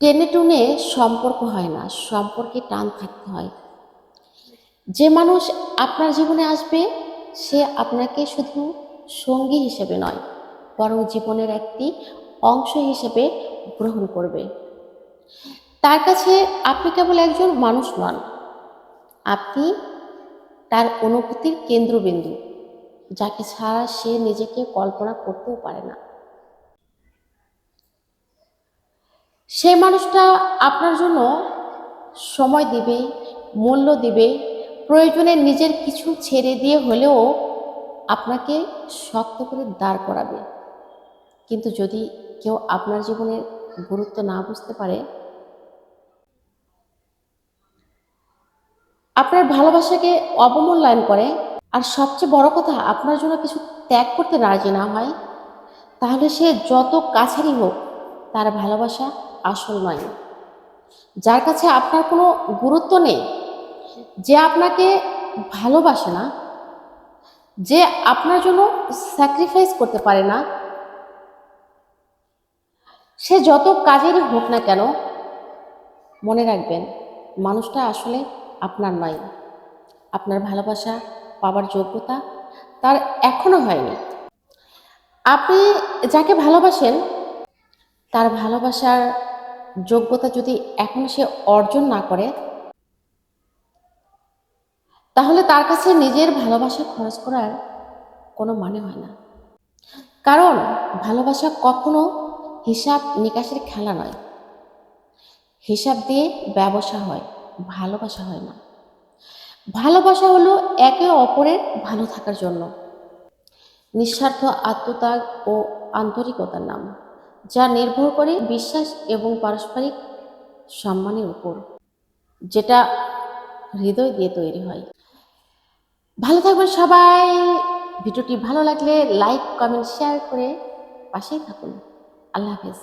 টেনে টুনে সম্পর্ক হয় না, সম্পর্কে টান থাকতে হয়। যে মানুষ আপনার জীবনে আসবে, সে আপনাকে শুধু সঙ্গী হিসেবে নয়, বরং জীবনের একটি অংশ হিসেবে গ্রহণ করবে। তার কাছে আপনি কেবল একজন মানুষ নন, আপনি তার অনুভূতির কেন্দ্রবিন্দু, যাকে ছাড়া সে নিজেকে কল্পনা করতেও পারে না। সেই মানুষটা আপনার জন্য সময় দিবে, মূল্য দিবে, প্রয়োজনে নিজের কিছু ছেড়ে দিয়ে হলেও আপনাকে শক্ত করে দাঁড় করাবে। কিন্তু যদি কেউ আপনার জীবনের গুরুত্ব না বুঝতে পারে, আপনার ভালোবাসাকে অবমূল্যায়ন করে, আর সবচেয়ে বড় কথা, আপনার জন্য কিছু ত্যাগ করতে রাজি না হয়, তাহলে সে যত কাছেরই হোক তার ভালোবাসা আসল নয়। যার কাছে আপনার কোনো গুরুত্ব নেই, যে আপনাকে ভালোবাসে না, যে আপনার জন্য স্যাক্রিফাইস করতে পারে না, সে যত কাজেরই হোক না কেন, মনে রাখবেন, মানুষটা আসলে আপনার নয়। আপনার ভালোবাসা পাবার যোগ্যতা তার এখনও হয়নি। আপনি যাকে ভালোবাসেন তার ভালোবাসার যোগ্যতা যদি এখন সে অর্জন না করে, তাহলে তার কাছে নিজের ভালোবাসা খরচ করার কোনো মানে হয় না। কারণ ভালোবাসা কখনো হিসাব নিকাশের খেলা নয়। হিসাব দিয়ে ব্যবসা হয়, ভালোবাসা হয় না। ভালোবাসা হলো একে অপরের ভালো থাকার জন্য। নিঃস্বার্থ আত্মত্যাগ ও আন্তরিকতার নাম। যা নির্ভর করে বিশ্বাস এবং পারস্পরিক সম্মানের উপর, যেটা হৃদয় দিয়ে তৈরি হয়। ভালো থাকবেন সবাই। ভিডিওটি ভালো লাগলে লাইক কমেন্ট শেয়ার করে পাশেই থাকুন। আল্লাহ হাফেজ।